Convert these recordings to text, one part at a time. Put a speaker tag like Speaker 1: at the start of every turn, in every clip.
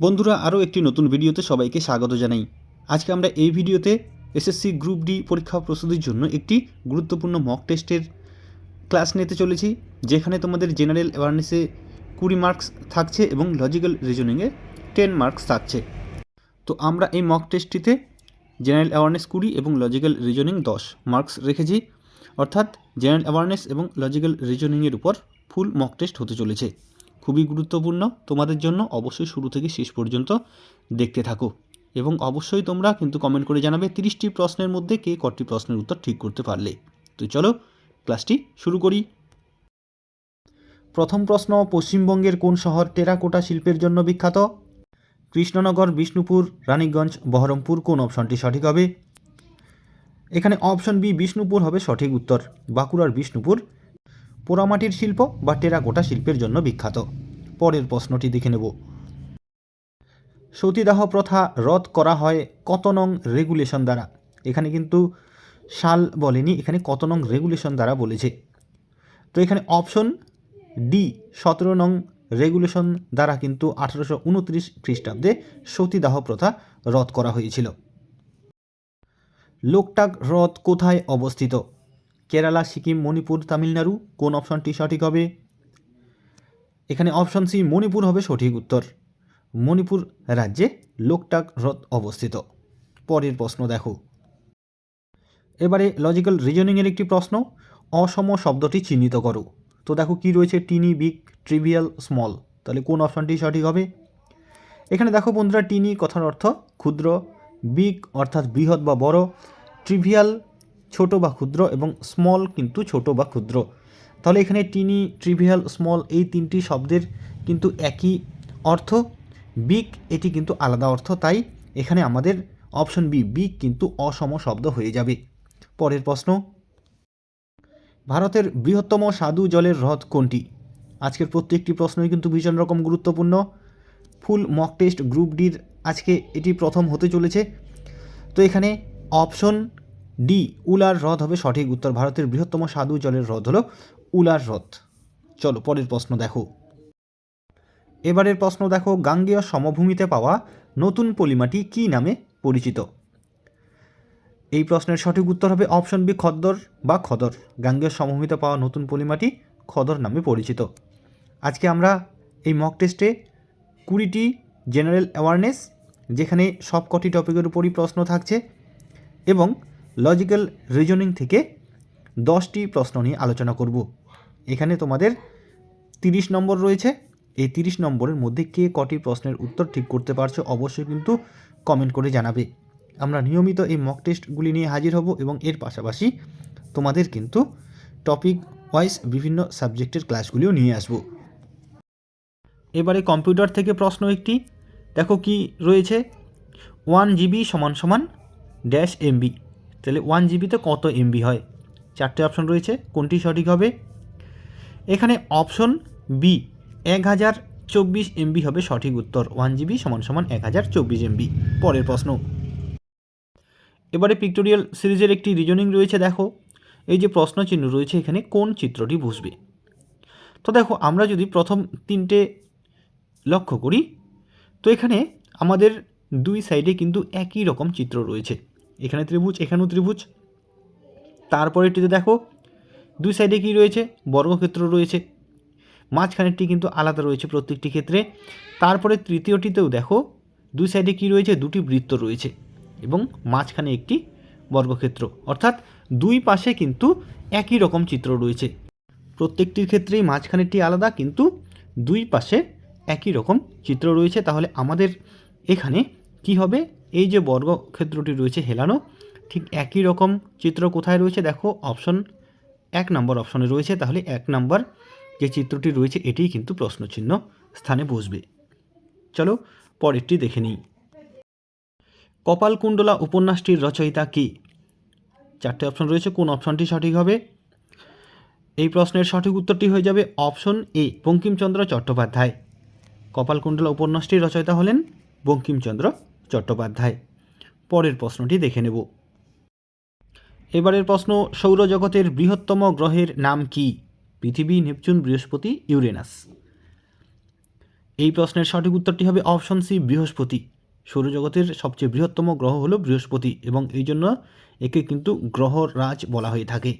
Speaker 1: বন্ধুরা, আরও একটি নতুন ভিডিওতে সবাইকে স্বাগত জানাই। আজকে আমরা এই ভিডিওতে এসএসসি গ্রুপ ডি পরীক্ষা প্রস্তুতির জন্য একটি গুরুত্বপূর্ণ মক টেস্টের ক্লাস নিতে চলেছি, যেখানে তোমাদের জেনারেল অ্যাওয়ারনেসে কুড়ি মার্কস থাকছে এবং লজিক্যাল রিজনিংয়ে টেন মার্কস থাকছে। তো আমরা এই মক টেস্টটিতে জেনারেল অ্যাওয়ারনেস কুড়ি এবং লজিক্যাল রিজনিং দশ মার্কস রেখেছি। অর্থাৎ জেনারেল অ্যাওয়ারনেস এবং লজিক্যাল রিজনিংয়ের উপর ফুল মক টেস্ট হতে চলেছে। খুবই গুরুত্বপূর্ণ। তোমাদের জন্য অবশ্যই শুরু থেকে শেষ পর্যন্ত দেখতে থাকো। এবং অবশ্যই তোমরা কিন্তু কমেন্ট করে জানাবে তিরিশটি প্রশ্নের মধ্যে কে কটি প্রশ্নের উত্তর ঠিক করতে পারলে। তো চলো ক্লাসটি শুরু করি। প্রথম প্রশ্ন, পশ্চিমবঙ্গের কোন শহর টেরাকোটা শিল্পের জন্য বিখ্যাত? কৃষ্ণনগর, বিষ্ণুপুর, রানীগঞ্জ, বহরমপুর কোন অপশনটি সঠিক হবে? এখানে অপশন বি বিষ্ণুপুর হবে সঠিক উত্তর। বাঁকুড়ার বিষ্ণুপুর। পোড়ামাটির শিল্প বা টেরাকোটা শিল্পের জন্য বিখ্যাত। পরের প্রশ্নটি দেখে নেব। সতীদাহ প্রথা রদ করা হয় কত নং রেগুলেশন দ্বারা? এখানে কিন্তু সাল বলেনি, এখানে কত নং রেগুলেশন দ্বারা বলেছে। তো এখানে অপশন ডি সতেরো নং রেগুলেশন দ্বারা কিন্তু আঠারোশো উনত্রিশ খ্রিস্টাব্দে সতীদাহ প্রথা রদ করা হয়েছিল। লোকটাক হ্রদ কোথায় অবস্থিত? কেরালা, সিকিম, মণিপুর, তামিলনাড়ু, কোন অপশনটি সঠিক হবে? এখানে অপশন সি, মণিপুর হবে সঠিক উত্তর। মণিপুর রাজ্যে লোকটাক হ্রদ অবস্থিত। পরের প্রশ্ন দেখো। এবারে লজিক্যাল রিজনিংয়ের একটি প্রশ্ন, অসম শব্দটি চিহ্নিত করো। তো দেখো কি রয়েছে টিনি বিগ ট্রিভিয়াল স্মল তাহলে কোন অপশনটি সঠিক হবে? এখানে দেখো বন্ধুরা টিনি কথার অর্থ ক্ষুদ্র বিগ অর্থাৎ বৃহৎ বা বড় ট্রিভিয়াল ছোট বা ক্ষুদ্র এবং স্মল কিন্তু ছোট বা ক্ষুদ্র। তাহলে এখানে টিনি ট্রিভিয়াল স্মল এই তিনটি শব্দের কিন্তু একই অর্থ। বিগ এটি কিন্তু আলাদা অর্থ, তাই এখানে আমাদের অপশন বি বিগ কিন্তু অসম শব্দ হয়ে যাবে। পরের প্রশ্ন। ভারতের বৃহত্তম স্বাদু জলের হ্রদ কোনটি? আজকের প্রত্যেকটি প্রশ্নই কিন্তু ভীষণ রকম গুরুত্বপূর্ণ। ফুল মক টেস্ট গ্রুপ ডির আজকে এটি প্রথম হতে চলেছে। তো এখানে অপশন ডি, উলার হ্রদ হবে সঠিক উত্তর। ভারতের বৃহত্তম স্বাদু জলের হ্রদ হলো উলার হ্রদ। চলো, পরের প্রশ্ন দেখো। এবারের প্রশ্ন দেখো, গাঙ্গেয় সমভূমিতে পাওয়া নতুন পলিমাটি কী নামে পরিচিত? এই প্রশ্নের সঠিক উত্তর হবে অপশন বি, খদ্দর বা খদর। গাঙ্গেয় সমভূমিতে পাওয়া নতুন পলিমাটি খদর নামে পরিচিত। আজকে আমরা এই মক টেস্টে কুড়িটি জেনারেল অ্যাওয়ারনেস যেখানে সব কটি টপিকের উপরই প্রশ্ন থাকছে এবং লজিক্যাল রিজনিং থেকে দশটি প্রশ্ন নিয়ে আলোচনা করব। এখানে তোমাদের তিরিশ নম্বর রয়েছে। এই তিরিশ নম্বরের মধ্যে কে কটি প্রশ্নের উত্তর ঠিক করতে পারছ অবশ্যই কিন্তু কমেন্ট করে জানাবে। আমরা নিয়মিত এই মক টেস্টগুলি নিয়ে হাজির হব এবং এর পাশাপাশি তোমাদের কিন্তু টপিক ওয়াইজ বিভিন্ন সাবজেক্টের ক্লাসগুলিও নিয়ে আসব। এবারে কম্পিউটার থেকে প্রশ্ন একটি। দেখো কি রয়েছে? ওয়ান জিবি সমান সমান ড্যাশ এমবি তাহলে ওয়ান জিবিতে কত এমবি হয়? চারটে অপশন রয়েছে। কোনটি সঠিক হবে? এখানে অপশন বি এক হাজার চব্বিশ এমবি হবে সঠিক উত্তর। ওয়ান জিবি সমান সমান এক হাজার চব্বিশ এমবি পরের প্রশ্ন। এবারে পিক্টোরিয়াল সিরিজের একটি রিজনিং রয়েছে, দেখো। এই যে প্রশ্ন চিহ্ন রয়েছে এখানে, কোন চিত্রটি বুঝবে? তো দেখো, আমরা যদি প্রথম তিনটে লক্ষ্য করি, তো এখানে আমাদের দুই সাইডে কিন্তু একই রকম চিত্র রয়েছে। এখানে ত্রিভুজ, এখানেও ত্রিভুজ। তারপরেরটিতে দেখো, দুই সাইডে কি রয়েছে? বর্গক্ষেত্র রয়েছে। মাঝখানেরটি কিন্তু আলাদা রয়েছে প্রত্যেকটি ক্ষেত্রে। তারপরে তৃতীয়টিতেও দেখো, দুই সাইডে কি রয়েছে? দুটি বৃত্ত রয়েছে এবং মাঝখানে একটি বর্গক্ষেত্র। অর্থাৎ দুই পাশে কিন্তু একই রকম চিত্র রয়েছে। প্রত্যেকটির ক্ষেত্রেই মাঝখানেরটি আলাদা, কিন্তু দুই পাশে একই রকম চিত্র রয়েছে। তাহলে আমাদের এখানে কি হবে? এই যে বর্গক্ষেত্রটি রয়েছে হেলানো, ঠিক একই রকম চিত্র কোথায় রয়েছে? দেখো অপশন এক নম্বর অপশনে রয়েছে। তাহলে এক নম্বর যে চিত্রটি রয়েছে, এটিই কিন্তু প্রশ্নচিহ্ন স্থানে বসবে। চলো, পরেরটি দেখে নিই। কপালকুণ্ডলা উপন্যাসটির রচয়িতা কে? চারটে অপশন রয়েছে। কোন অপশনটি সঠিক হবে? এই প্রশ্নের সঠিক উত্তরটি হয়ে যাবে অপশন এ বঙ্কিমচন্দ্র চট্টোপাধ্যায়। কপালকুণ্ডলা উপন্যাসটির রচয়িতা হলেন বঙ্কিমচন্দ্র চট্টোপাধ্যায়। পরের প্রশ্নটি দেখে নেব। এবারের প্রশ্ন, সৌরজগতের বৃহত্তম গ্রহের নাম কি? পৃথিবী, নেপচুন, বৃহস্পতি, ইউরেনাস। এই প্রশ্নের সঠিক উত্তরটি হবে অপশন সি, বৃহস্পতি। সৌরজগতের সবচেয়ে বৃহত্তম গ্রহ হলো বৃহস্পতি এবং এই জন্য একে কিন্তু গ্রহরাজ বলা হয়ে থাকে।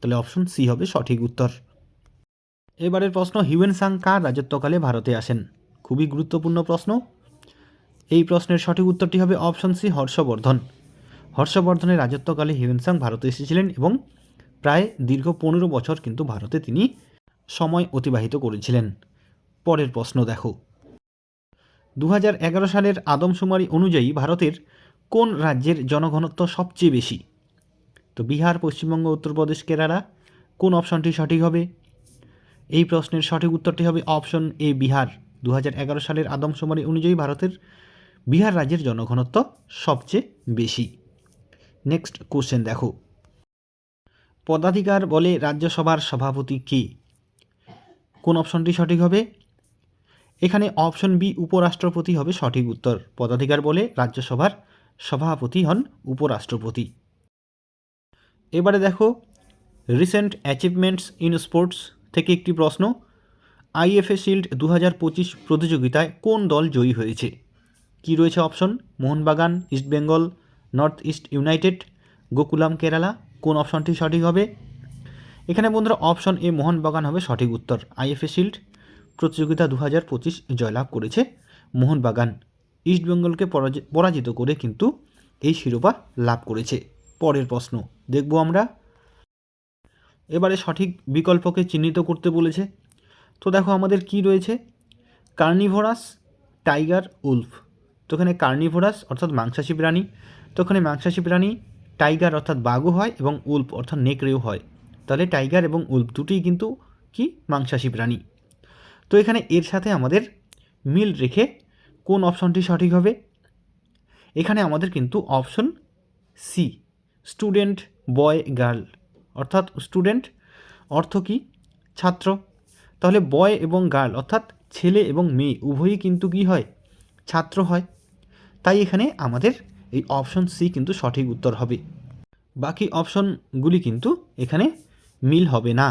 Speaker 1: তাহলে অপশন সি হবে সঠিক উত্তর। এবারের প্রশ্ন হিউয়েন সাং কার রাজত্বকালে ভারতে আসেন? খুবই গুরুত্বপূর্ণ প্রশ্ন। এই প্রশ্নের সঠিক উত্তরটি হবে অপশন সি, হর্ষবর্ধন। হর্ষবর্ধনের রাজত্বকালে হিউয়েন সাং ভারতে এসেছিলেন এবং প্রায় দীর্ঘ পনেরো বছর কিন্তু ভারতে তিনি সময় অতিবাহিত করেছিলেন। পরের প্রশ্ন দেখো। দু হাজার এগারো সালের আদমশুমারি অনুযায়ী ভারতের কোন রাজ্যের জনঘনত্ব সবচেয়ে বেশি? তো বিহার, পশ্চিমবঙ্গ, উত্তরপ্রদেশ, কেরালা, কোন অপশনটি সঠিক হবে? এই প্রশ্নের সঠিক উত্তরটি হবে অপশন এ, বিহার। দু হাজার এগারো সালের আদমশুমারি অনুযায়ী ভারতের বিহার রাজ্যের জনঘনত্ব সবচেয়ে বেশি। নেক্সট কোশ্চেন দেখো। পদাধিকার বলে রাজ্যসভার সভাপতি কে? কোন অপশনটি সঠিক হবে? এখানে অপশন বি উপরাষ্ট্রপতি হবে সঠিক উত্তর। পদাধিকার বলে রাজ্যসভার সভাপতি হন উপরাষ্ট্রপতি। এবারে দেখো রিসেন্ট অ্যাচিভমেন্টস ইন স্পোর্টস থেকে একটি প্রশ্ন। আইএফএ শিল্ড দু হাজার পঁচিশ প্রতিযোগিতায় কোন দল জয়ী হয়েছে? কি রয়েছে option? Mohun Bagan East Bengal North East United, Gokulam, Kerala, কোন অপশনটি সঠিক হবে? এখানে বন্ধুরা অপশন এ মোহনবাগান হবে সঠিক উত্তর। আইএফএ শিল্ড প্রতিযোগিতা দু হাজার পঁচিশ জয়লাভ করেছে মোহনবাগান। ইস্টবেঙ্গলকে পরাজি- পরাজিত করে কিন্তু এই শিরোপা লাভ করেছে। পরের প্রশ্ন, দেখব আমরা। এবারে সঠিক বিকল্পকে চিহ্নিত করতে বলেছে। তো দেখো আমাদের কি রয়েছে? Carnivorous, tiger, wolf. তো এখানে কার্নিভোরাস, অর্থাৎ মাংসাশী প্রাণী তো এখানে মাংসাশী প্রাণী টাইগার, অর্থাৎ বাঘও হয় এবং উল্ফ, অর্থাৎ নেকড়েও হয়। তাহলে টাইগার এবং উল্ফ দুটোই কিন্তু কি? মাংসাশী প্রাণী। তো এখানে এর সাথে আমাদের মিল রেখে কোন অপশনটি সঠিক হবে? এখানে আমাদের কিন্তু option C student boy girl অর্থাৎ স্টুডেন্ট অর্থ কি? ছাত্র। তাহলে বয় এবং গার্ল অর্থাৎ ছেলে এবং মেয়ে, উভয়ই কিন্তু কি হয়? ছাত্র হয়। তাই এখানে আমাদের এই অপশন সি কিন্তু সঠিক উত্তর হবে। বাকি অপশনগুলি কিন্তু এখানে মিল হবে না।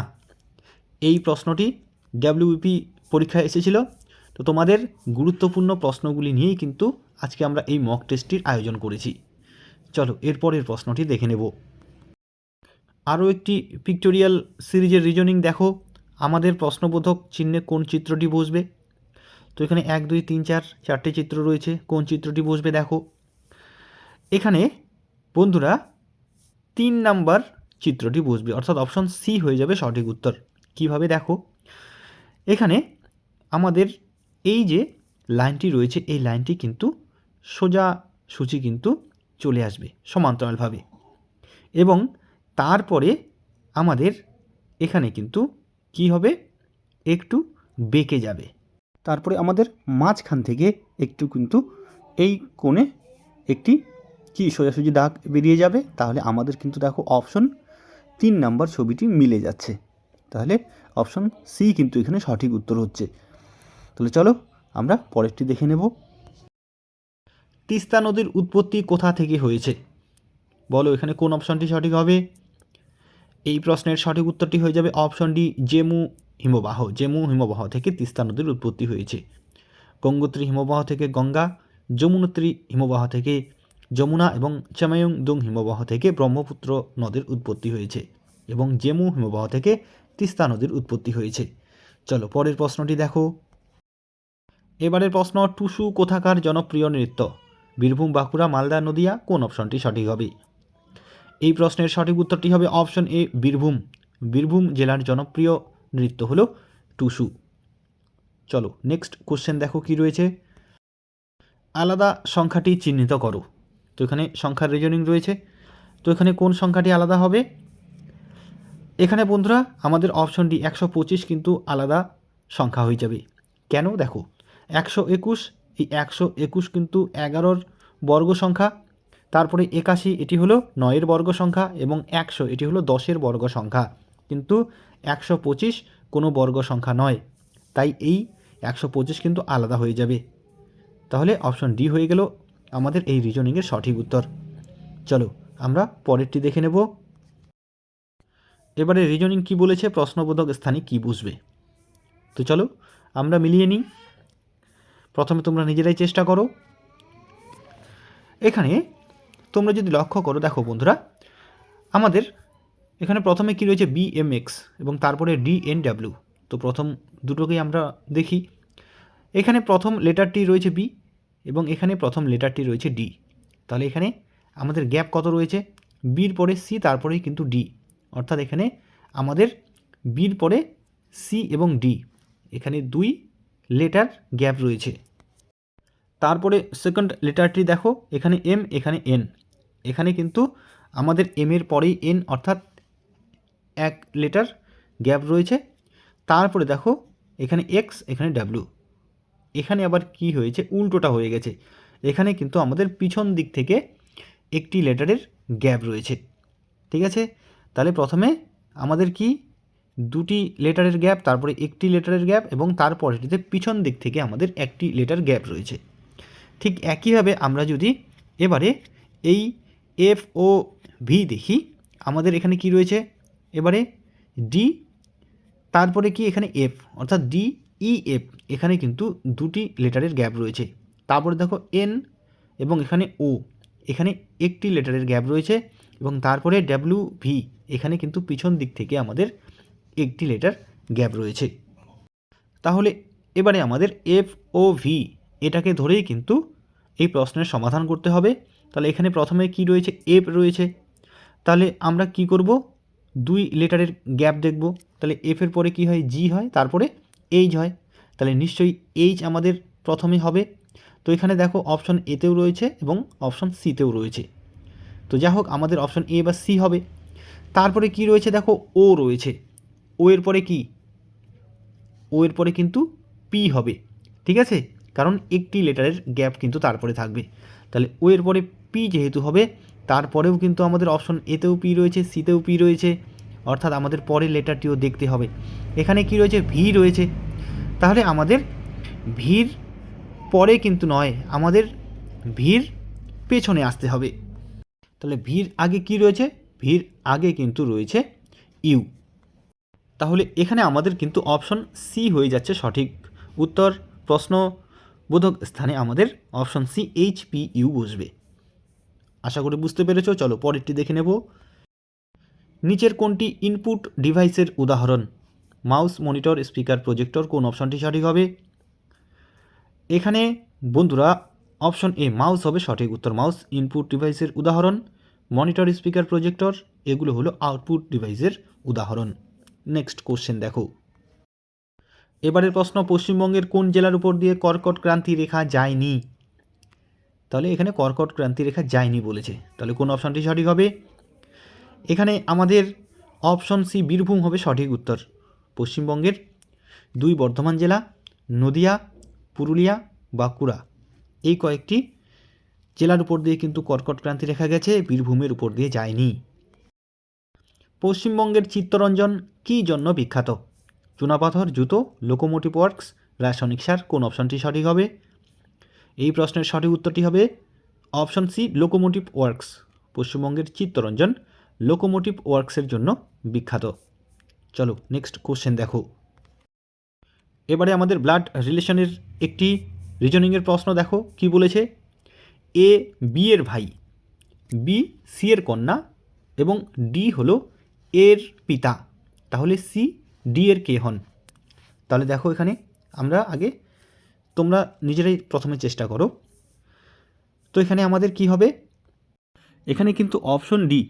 Speaker 1: এই প্রশ্নটি ডাব্লিউপি পরীক্ষায় এসেছিল। তো তোমাদের গুরুত্বপূর্ণ প্রশ্নগুলি নিয়েই কিন্তু আজকে আমরা এই মক টেস্টটির আয়োজন করেছি। চলো এরপরের প্রশ্নটি দেখে নেব। আরও একটি পিক্টোরিয়াল সিরিজের রিজনিং দেখো। আমাদের প্রশ্নবোধক চিহ্নে কোন চিত্রটি বসবে? তো এখানে এক, দুই, তিন, চার, চারটে চিত্র রয়েছে। কোন চিত্রটি বসবে দেখো। এখানে বন্ধুরা তিন নাম্বার চিত্রটি বসবে। অর্থাৎ অপশন সি হয়ে যাবে সঠিক উত্তর। কীভাবে দেখো? এখানে আমাদের এই যে লাইনটি রয়েছে, এই লাইনটি কিন্তু সোজা সূচি কিন্তু চলে আসবে সমান্তরালভাবে। এবং তারপরে আমাদের এখানে কিন্তু কি হবে? একটু বেঁকে যাবে। তারপরে আমাদের মাঝখান থেকে একটু কিন্তু এই কোণে একটি কি সোজাসুজি দাগ বেরিয়ে যাবে, তাহলে আমাদের কিন্তু দেখো অপশন তিন নাম্বার ছবিটি মিলে যাচ্ছে। তাহলে অপশন সি কিন্তু এখানে সঠিক উত্তর হচ্ছে। তাহলে চলো আমরা পরেরটি দেখে নেব। তিস্তা নদীর উৎপত্তি কোথা থেকে হয়েছে? বলো এখানে কোন অপশনটি সঠিক হবে? এই প্রশ্নের সঠিক উত্তরটি হয়ে যাবে অপশন ডি জেমু হিমবাহ জেমু হিমবাহ থেকে তিস্তা নদীর উৎপত্তি হয়েছে। গঙ্গোত্রী হিমবাহ থেকে গঙ্গা, যমুনোত্রী হিমবাহ থেকে যমুনা এবং চামায়ুং দুং হিমবাহ থেকে ব্রহ্মপুত্র নদীর উৎপত্তি হয়েছে এবং জেমু হিমবাহ থেকে তিস্তা নদীর উৎপত্তি হয়েছে। চলো পরের প্রশ্নটি দেখো। এবারের প্রশ্ন, টুসু কোথাকার জনপ্রিয় নৃত্য? বীরভূম, বাঁকুড়া, মালদা, নদিয়া, কোন অপশনটি সঠিক হবে? এই প্রশ্নের সঠিক উত্তরটি হবে অপশন এ, বীরভূম। বীরভূম জেলার জনপ্রিয় নৃত্য হলো টুসু। চলো নেক্সট কোশ্চেন দেখো কি রয়েছে। আলাদা সংখ্যাটি চিহ্নিত করো। তো এখানে সংখ্যার রিজনিং রয়েছে। তো এখানে কোন সংখ্যাটি আলাদা হবে? এখানে বন্ধুরা, আমাদের অপশন ডি একশো পঁচিশ কিন্তু আলাদা সংখ্যা হয়ে যাবে। কেন? দেখো, একশো একুশ, এই একশো একুশ কিন্তু এগারোর বর্গ সংখ্যা, তারপরে একাশি, এটি হলো নয়ের বর্গ সংখ্যা এবং একশো, এটি হলো দশের বর্গ সংখ্যা। কিন্তু একশো পঁচিশ কোনো বর্গ সংখ্যা নয়। তাই এই একশো পঁচিশ কিন্তু আলাদা হয়ে যাবে। তাহলে অপশন ডি হয়ে গেল আমাদের এই রিজনিংয়ের সঠিক উত্তর। চলো আমরা পরেরটি দেখে নেব। এবারে রিজনিং কি বলেছে, প্রশ্নবোধক স্থানে কি বুঝবে? তো চলো আমরা মিলিয়ে নিই। প্রথমে তোমরা নিজেরাই চেষ্টা করো। এখানে তোমরা যদি লক্ষ্য করো, দেখো বন্ধুরা, আমাদের এখানে প্রথমে কী রয়েছে? বিএমএক্স এবং তারপরে ডিএনডাব্লিউ তো প্রথম দুটোকেই আমরা দেখি। এখানে প্রথম লেটারটি রয়েছে বি এবং এখানে প্রথম লেটারটি রয়েছে ডি তাহলে এখানে আমাদের গ্যাপ কত রয়েছে? বির পরে সি তারপরেই কিন্তু ডি অর্থাৎ এখানে আমাদের বির পরে সি এবং ডি এখানে দুই লেটার গ্যাপ রয়েছে। তারপরে সেকেন্ড লেটারটি দেখো। এখানে এম এখানে এন এখানে কিন্তু আমাদের এম এর পরেই এন অর্থাৎ এক লেটার গ্যাপ রয়েছে। তারপরে দেখো, এখানে এক্স এখানে ডাব্লু এখানে আবার কি হয়েছে? উল্টোটা হয়ে গেছে। এখানে কিন্তু আমাদের পিছন দিক থেকে একটি লেটারের গ্যাপ রয়েছে। ঠিক আছে? তাহলে প্রথমে আমাদের কি? দুটি লেটারের গ্যাপ তারপরে একটি লেটারের গ্যাপ এবং তারপরেটিতে পিছন দিক থেকে আমাদের একটি লেটার গ্যাপ রয়েছে। ঠিক একইভাবে আমরা যদি এবারে এই এফ ও ভি দেখি, আমাদের এখানে কি রয়েছে? এবারে ডি তারপরে কি এখানে এফ অর্থাৎ ডি ই এফ এখানে কিন্তু দুটি লেটারের গ্যাপ রয়েছে। তারপরে দেখো এন এবং এখানে ও এখানে একটি লেটারের গ্যাপ রয়েছে এবং তারপরে ডাব্লিউ ভি এখানে কিন্তু পিছন দিক থেকে আমাদের একটি লেটার গ্যাপ রয়েছে। তাহলে এবারে আমাদের এফ ও ভি এটাকে ধরেই কিন্তু এই প্রশ্নের সমাধান করতে হবে। তাহলে এখানে প্রথমে কি রয়েছে? এফ রয়েছে। তাহলে আমরা কি করব? দুই লেটারের গ্যাপ দেখব। তাহলে এফ এর পরে কি হয়? জি হয়, তারপরে এইচ হয়। তাহলে নিশ্চয়ই এইচ আমাদের প্রথমে হবে। তো এখানে দেখো অপশন এতেও রয়েছে এবং অপশন সিতেও রয়েছে। তো যাই হোক, আমাদের অপশন এ বা সি হবে। তারপরে কি রয়েছে? দেখো ও রয়েছে। ও এর পরে কি? ও এর পরে কিন্তু পি হবে। ঠিক আছে? কারণ একটি লেটারের গ্যাপ কিন্তু তারপরে থাকবে। তাহলে ও এর পরে পি যেহেতু হবে তারপরেও কিন্তু আমাদের অপশন এতেও পি রয়েছে সিতেও পি রয়েছে, অর্থাৎ আমাদের পরের লেটারটিও দেখতে হবে। এখানে কি রয়েছে? ভি রয়েছে। তাহলে আমাদের ভির পরে কিন্তু নয়, আমাদের ভির পেছনে আসতে হবে। তাহলে ভির আগে কি রয়েছে? ভির আগে কিন্তু রয়েছে ইউ তাহলে এখানে আমাদের কিন্তু অপশন সি হয়ে যাচ্ছে সঠিক। উত্তর, প্রশ্ন, বোধক স্থানে আমাদের option C H P U বসবে। আশা করি বুঝতে পেরেছ। চলো পরেরটি দেখে নেব। নিচের কোনটি ইনপুট ডিভাইসের উদাহরণ? মাউস মনিটর স্পিকার প্রজেক্টর কোন অপশনটি সঠিক হবে? এখানে, বন্ধুরা অপশন এ মাউস হবে সঠিক উত্তর। মাউস ইনপুট ডিভাইসের উদাহরণ মনিটর স্পিকার প্রজেক্টর এগুলো হলো আউটপুট ডিভাইসের উদাহরণ। নেক্সট কোশ্চেন দেখো। এবারের প্রশ্ন, পশ্চিমবঙ্গের কোন জেলার উপর দিয়ে কর্কট ক্রান্তি রেখা যায়নি? তাহলে এখানে কর্কট ক্রান্তি রেখা যায়নি বলেছে। তাহলে কোন অপশানটি সঠিক হবে? এখানে আমাদের অপশন সি বীরভূম হবে সঠিক উত্তর। পশ্চিমবঙ্গের দুই বর্ধমান জেলা, নদিয়া, পুরুলিয়া, বাঁকুড়া। এই কয়েকটি জেলার উপর দিয়ে কিন্তু কর্কট ক্রান্তি রেখা গেছে, বীরভূমের উপর দিয়ে যায়নি। পশ্চিমবঙ্গের চিত্তরঞ্জন কী জন্য বিখ্যাত? চুনাপাথর, জুতো লোকোমোটিভ ওয়ার্কস রাসায়নিক সার, কোন অপশনটি সঠিক হবে? এই প্রশ্নের সঠিক উত্তরটি হবে অপশন সি লোকোমোটিভ ওয়ার্কস পশ্চিমবঙ্গের চিত্তরঞ্জন লোকোমোটিভ ওয়ার্কসের জন্য বিখ্যাত। চলো নেক্সট কোশ্চেন দেখো। এবারে আমাদের ব্লাড রিলেশনের একটি রিজনিংয়ের প্রশ্ন দেখো, কি বলেছে? এ বি এর ভাই বি সি এর কন্যা এবং ডি হলো এর পিতা। তাহলে সি ডি এর কে হন? তাহলে দেখো এখানে আমরা আগে তোমরা নিজেরাই প্রথমে চেষ্টা করো। তো এখানে আমাদের কি হবে? এখানে কিন্তু অপশন ডি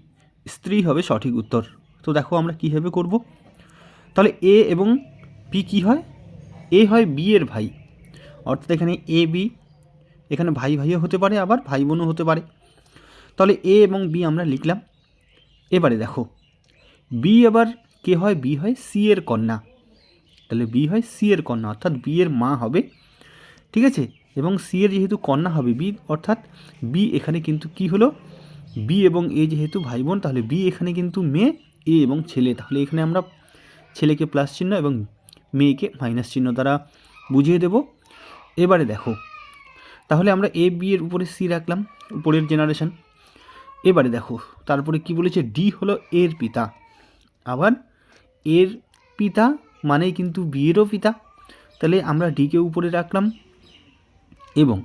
Speaker 1: স্ত্রী হবে সঠিক উত্তর। তো দেখো আমরা কীভাবে করব? তাহলে এ এবং পি কী হয়? এ হয় বি এর ভাই। অর্থাৎ এখানে এ বি এখানে ভাই, ভাইও হতে পারে, আবার ভাই বোনও হতে পারে। তাহলে এ এবং বি আমরা লিখলাম। এবারে দেখো বি এবার কে হয়? বি হয় সি এর কন্যা। তাহলে বি হয় সি এর কন্যা, অর্থাৎ বি এর মা হবে ঠিক আছে? এবং সি এর যেহেতু কন্যা হবে বি অর্থাৎ বি এখানে কিন্তু কি হলো? বি এবং এ যেহেতু ভাই বোন তাহলে বি এখানে কিন্তু মেয়ে এ এবং ছেলে। তাহলে এখানে আমরা ছেলেকে প্লাস চিহ্ন এবং মেয়েকে মাইনাস চিহ্ন দ্বারা বুঝিয়ে দেব। এবারে দেখো, তাহলে আমরা এ বি এর উপরে সি রাখলাম, উপরের জেনারেশন এবারে দেখো, তারপরে কি বলেছে? ডি হলো এর পিতা। আবার এর পিতা মানেই কিন্তু বিয়েরও পিতা। তাহলে আমরা ডিকে উপরে রাখলাম। এবং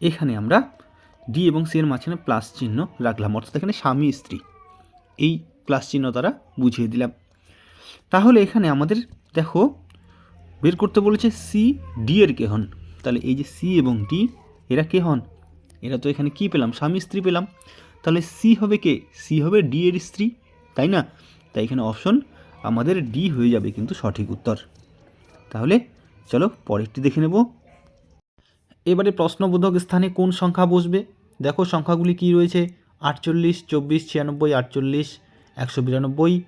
Speaker 1: এখানে আমরা ডি এবং সি এর মাঝখানে প্লাস চিহ্ন রাখলাম। অর্থাৎ এখানে স্বামী, স্ত্রী। এই প্লাস চিহ্ন দ্বারা বুঝিয়ে দিলাম। তাহলে এখানে আমাদের দেখো, বের করতে বলেছে সি ডি এর কে হন। তাহলে এই যে সি এবং ডি এরা কে হন? এরা তো এখানে কি পেলাম? স্বামী, স্ত্রী পেলাম। তাহলে সি হবে কে? সি হবে ডি এর স্ত্রী, তাই না? তাই এখানে অপশন আমাদের ডি হয়ে যাবে কিন্তু সঠিক উত্তর। তাহলে চলো পরেরটি দেখে নেব। এবারে প্রশ্নবোধক স্থানে কোন সংখ্যা বসবে? দেখো সংখ্যাগুলি কি রয়েছে? আটচল্লিশ, চব্বিশ, ছিয়ানব্বই, আটচল্লিশ, একশো বিরানব্বই।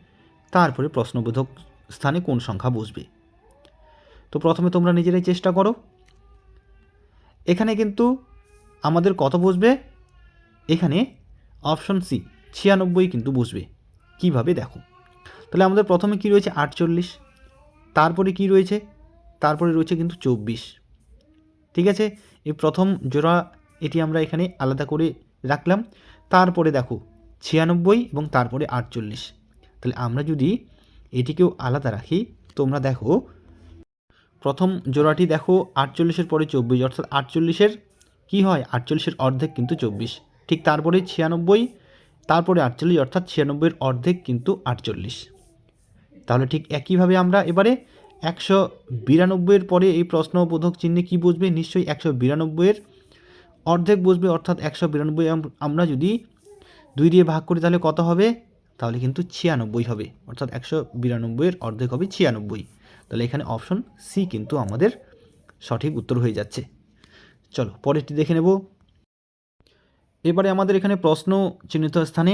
Speaker 1: তারপরে প্রশ্নবোধক স্থানে কোন সংখ্যা বসবে? তো প্রথমে তোমরা নিজেরাই চেষ্টা করো। এখানে কিন্তু আমাদের কত বসবে? এখানে অপশন সি, ছিয়ানব্বই কিন্তু বসবে। কীভাবে দেখো? তাহলে আমাদের প্রথমে কি রয়েছে? আটচল্লিশ। তারপরে কি রয়েছে? তারপরে রয়েছে কিন্তু চব্বিশ। ঠিক আছে? এই প্রথম জোড়া এটি আমরা এখানে আলাদা করে রাখলাম। তারপরে দেখো, ছিয়ানব্বই এবং তারপরে আটচল্লিশ। তাহলে আমরা যদি এটিকেও আলাদা রাখি, তোমরা দেখো, প্রথম জোড়াটি দেখো, আটচল্লিশের পরে চব্বিশ, অর্থাৎ আটচল্লিশের কি হয়? আটচল্লিশের অর্ধেক কিন্তু চব্বিশ। ঠিক তারপরে ছিয়ানব্বই, তারপরে আটচল্লিশ, অর্থাৎ ছিয়ানব্বইয়ের অর্ধেক কিন্তু আটচল্লিশ। তাহলে ঠিক একইভাবে আমরা এবারে একশো বিরানব্বইয়ের পরে এই প্রশ্নবোধক চিহ্নে কী বসবে? নিশ্চয়ই একশো বিরানব্বইয়ের অর্ধেক বসবে, অর্থাৎ একশো বিরানব্বই আমরা যদি দুই দিয়ে ভাগ করি তাহলে কত হবে? তাহলে কিন্তু ছিয়ানব্বই হবে। অর্থাৎ একশো বিরানব্বইয়ের অর্ধেক হবে ছিয়ানব্বই। তাহলে এখানে অপশন সি কিন্তু আমাদের সঠিক উত্তর হয়ে যাচ্ছে। চলো, পরেরটি দেখে নেব। এবারে আমাদের এখানে প্রশ্ন চিহ্নিত স্থানে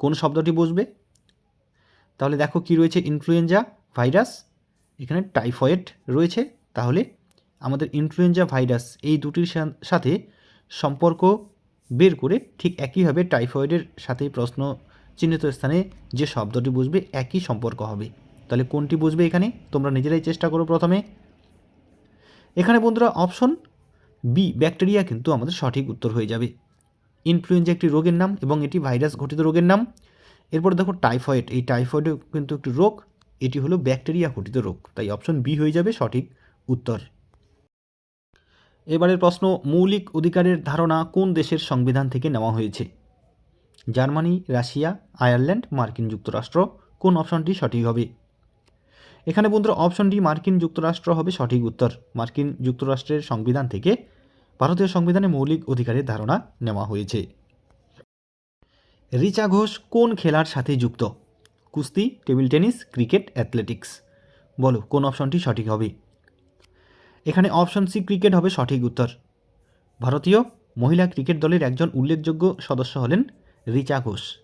Speaker 1: কোন শব্দটি বসবে? তাহলে দেখো কি রয়েছে, ইনফ্লুয়েঞ্জা ভাইরাস। এখানে টাইফয়েড রয়েছে, তাহলে আমাদের ইনফ্লুয়েঞ্জা ভাইরাস এই দুটির সাথে সম্পর্ক বের করে ঠিক একইভাবে টাইফয়েডের সাথে প্রশ্ন চিহ্নিত স্থানে যে শব্দটি বুঝবে একই সম্পর্ক হবে। তাহলে কোনটি বুঝবে এখানে? তোমরা নিজেরাই চেষ্টা করো প্রথমে। এখানে বন্ধুরা অপশন বি ব্যাকটেরিয়া কিন্তু আমাদের সঠিক উত্তর হয়ে যাবে। ইনফ্লুয়েঞ্জা একটি রোগের নাম এবং এটি ভাইরাস ঘটিত রোগের নাম। এরপর দেখো টাইফয়েড, এই টাইফয়েডও কিন্তু একটি রোগ। এটি হলো ব্যাকটেরিয়া ঘটিত রোগ। তাই অপশন বি হয়ে যাবে সঠিক উত্তর। এবারের প্রশ্ন, মৌলিক অধিকারের ধারণা কোন দেশের সংবিধান থেকে নেওয়া হয়েছে? জার্মানি, রাশিয়া, আয়ারল্যান্ড, মার্কিন যুক্তরাষ্ট্র, কোন অপশনটি সঠিক হবে? এখানে বন্ধুরা অপশনটি মার্কিন যুক্তরাষ্ট্র হবে সঠিক উত্তর। মার্কিন যুক্তরাষ্ট্রের সংবিধান থেকে ভারতীয় সংবিধানে মৌলিক অধিকারের ধারণা নেওয়া হয়েছে। রিচা ঘোষ কোন খেলার সাথে যুক্ত? কুস্তি, টেবিল টেনিস, ক্রিকেট, অ্যাথলেটিক্স। বলো, কোন অপশনটি সঠিক হবে? এখানে অপশন সি, ক্রিকেট হবে সঠিক উত্তর। ভারতীয় মহিলা ক্রিকেট দলের একজন উল্লেখযোগ্য সদস্য হলেন রিচা ঘোষ।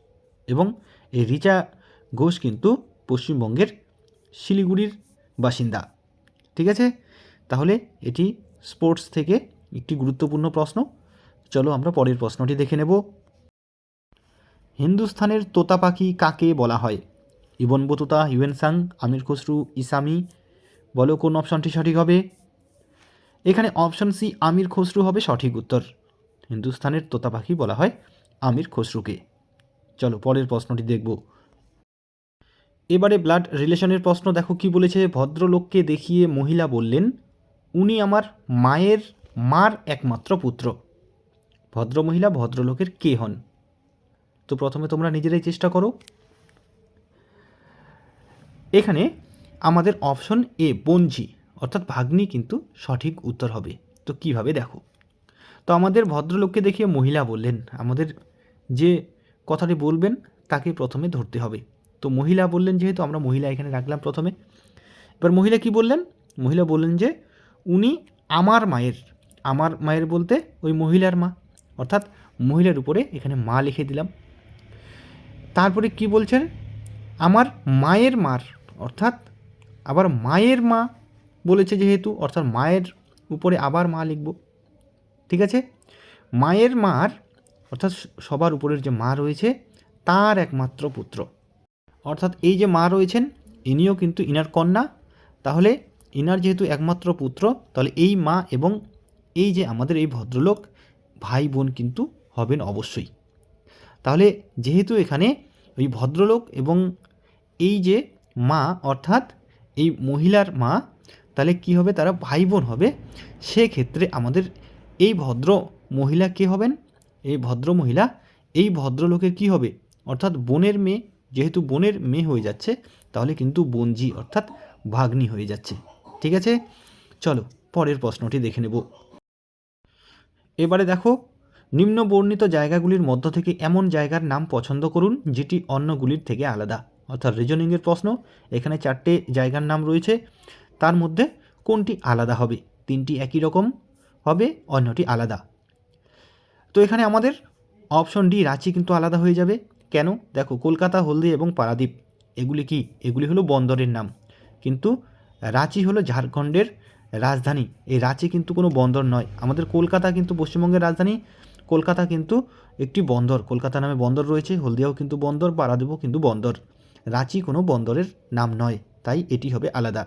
Speaker 1: এবং এই রিচা ঘোষ কিন্তু পশ্চিমবঙ্গের শিলিগুড়ির বাসিন্দা। ঠিক আছে? তাহলে এটি স্পোর্টস থেকে একটি গুরুত্বপূর্ণ প্রশ্ন। চলো আমরা পরের প্রশ্নটি দেখে নেব। হিন্দুস্থানের তোতা পাখি কাকে বলা হয়? Ibn Battuta Hiuen Tsang Amir Khusrau, Isami, বলো কোন অপশনটি সঠিক হবে? এখানে অপশন সি আমির খসরু হবে সঠিক উত্তর। হিন্দুস্থানের তোতা পাখি বলা হয় আমির খসরুকে। চলো পরের প্রশ্নটি দেখব। এবারে ব্লাড রিলেশনের প্রশ্ন, দেখো কি বলেছে, ভদ্রলোককে দেখিয়ে মহিলা বললেন, উনি আমার মায়ের, মার একমাত্র পুত্র। ভদ্রমহিলা ভদ্রলোকের কে হন? তো প্রথমে তোমরা নিজেরাই চেষ্টা করো। এখানে আমাদের অপশন এ বঞ্জি, অর্থাৎ ভাগ্নি কিন্তু সঠিক উত্তর হবে। তো কীভাবে দেখো? তো আমাদের ভদ্রলোককে দেখিয়ে মহিলা বললেন, আমাদের যে কথাটি বলবেন, তাকে প্রথমে ধরতে হবে। তো মহিলা বললেন, যেহেতু আমরা মহিলা এখানে রাখলাম প্রথমে। এবার মহিলা কি বললেন? মহিলা বললেন যে, উনি আমার মায়ের আমার মায়ের বলতে ওই মহিলার মা। অর্থাৎ মহিলার উপরে এখানে মা লিখে দিলাম। তারপরে কি বলছেন? আমার মায়ের মার, অর্থাৎ আবার মায়ের মা বলেছে যেহেতু, অর্থাৎ মায়ের উপরে আবার মা লিখব। ঠিক আছে? মায়ের মার, অর্থাৎ সবার উপরের যে মা রয়েছে, তার একমাত্র পুত্র। অর্থাৎ এই যে মা রয়েছেন, ইনিও কিন্তু ইনার কন্যা। তাহলে ইনার যেহেতু একমাত্র পুত্র, তাহলে এই মা এবং এই যে আমাদের এই ভদ্রলোক, ভাই বোন কিন্তু হবেন অবশ্যই। তাহলে যেহেতু এখানে ওই ভদ্রলোক এবং এই যে মা, অর্থাৎ এই মহিলার মা, তাহলে কি হবে? তারা ভাই বোন হবে। সেক্ষেত্রে আমাদের এই ভদ্র মহিলা কে হবেন? এই ভদ্র মহিলা, এই ভদ্রলোকের কি হবে? অর্থাৎ বোনের মেয়ে, যেহেতু বোনের মেয়ে হয়ে যাচ্ছে, তাহলে কিন্তু বোনজি, অর্থাৎ ভাগ্নি হয়ে যাচ্ছে। ঠিক আছে? চলো, পরের প্রশ্নটি দেখে নেব। এবারে দেখো নিম্ন বর্ণিত জায়গাগুলির মধ্য থেকে এমন জায়গার নাম পছন্দ করুন, যেটি অন্যগুলির থেকে আলাদা। অর্থাৎ রিজনিংয়ের প্রশ্ন। এখানে চারটে জায়গার নাম রয়েছে। তার মধ্যে কোনটি আলাদা হবে? তিনটি একই রকম হবে, অন্যটি আলাদা। তো এখানে আমাদের অপশন ডি রাঁচি কিন্তু আলাদা হয়ে যাবে। কেন? দেখো, কলকাতা, হলদি এবং পারাদ্বীপ। এগুলি কি? এগুলি হলো বন্দরের নাম। কিন্তু রাঁচি হলো ঝাড়খণ্ডের রাজধানী। এই রাঁচি কিন্তু কোনো বন্দর নয়। আমাদের কলকাতা কিন্তু পশ্চিমবঙ্গের রাজধানী। কলকাতা কিন্তু একটি বন্দর। কলকাতা নামে বন্দর রয়েছে। হলদিয়াও কিন্তু বন্দর, পারাদ্বীপও কিন্তু বন্দর। রাঁচি কোনো বন্দরের নাম নয় তাই এটি হবে আলাদা।